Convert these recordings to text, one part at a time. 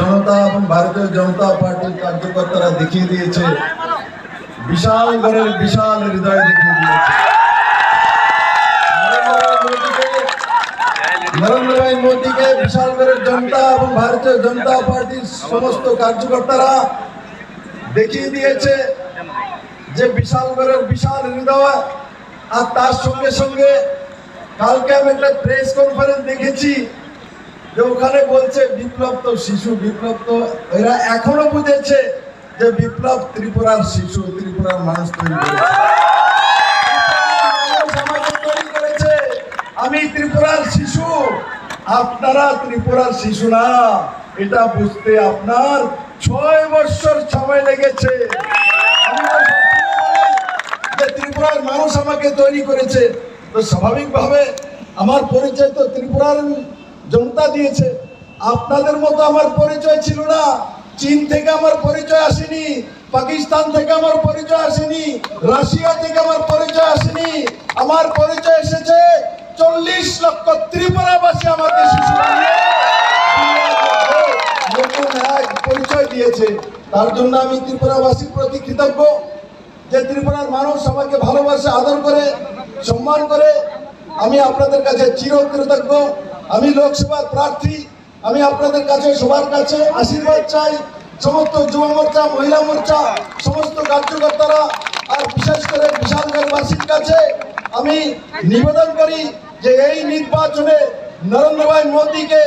জনতা এবং ভারতীয় জনতা পার্টির কার্যকর্তারা দেখিয়ে দিয়েছে। বিশাল ঘরের বিশাল হৃদয় দেখিয়ে দিয়েছে। নরেন্দ্র ভাই মোদীকে বিশাল ঘরের জনতা এবং ভারতীয় জনতা পার্টির সমস্ত কার্যকর্তারা দেখিয়ে দিয়েছে যে বিশাল ঘরের বিশাল হৃদয়। আর তার সঙ্গে সঙ্গে কালকে আমি একটা প্রেস কনফারেন্স দেখেছি। যে ওখানে বলছে বিপ্লব তো শিশু, বিপ্লব তো এরা এখনও বুঝেছে যে বিপ্লব ত্রিপুরার শিশু, ত্রিপুরার মানুষ তৈরি করেছে। আমি ত্রিপুরার শিশু, আপনারা ত্রিপুরার শিশু না। এটা বুঝতে আপনার ছয় বছর সময় লেগেছে। ত্রিপুরার মানুষ আমাকে তৈরি করেছে। তো স্বাভাবিকভাবে আমার পরিচয় তো ত্রিপুরার জনতা দিয়েছে। আপনাদের মতো আমার পরিচয় ছিল না। চীন থেকে আমার পরিচয় আসেনি। পাকিস্তান থেকে আমার পরিচয় আসেনি। রাশিয়া থেকে আমার পরিচয় আসেনি। আমার পরিচয় এসেছে চল্লিশ লক্ষ ত্রিপুরাবাসী আমাকে নতুন এক পরিচয় দিয়েছে। তার জন্য আমি ত্রিপুরাবাসীর প্রতি কৃতজ্ঞ। যে ত্রিপুরার মানুষ আমাকে ভালোবাসে, আদর করে, সম্মান করে, আমি আপনাদের কাছে চির কৃতজ্ঞ আমি লোকসভার প্রার্থী, আমি আপনাদের কাছে, সবার কাছে আশীর্বাদ চাই। সমস্ত যুব মোর্চা, মহিলা মোর্চা, সমস্ত কার্যকর্তারা, আর বিশেষ করে বিশালগড়বাসীর কাছে আমি নিবেদন করি যে এই নির্বাচনে নরেন্দ্র ভাই মোদীকে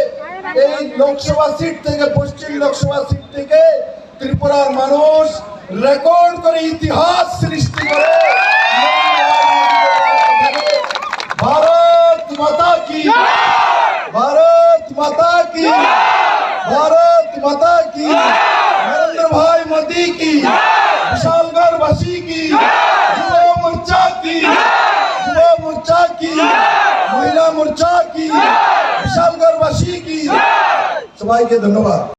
এই লোকসভা সিট থেকে, পশ্চিম লোকসভা সিট থেকে ত্রিপুরার মানুষ রেকর্ড করে ইতিহাস সৃষ্টি করে। की। भारत माता की। नरेंद्र भाई मोदी की। विशालगढ़ वासी की। युवा मोर्चा की। युवा मोर्चा की। महिला मोर्चा की। विशालगढ़ वासी की। सबाई के धन्यवाद।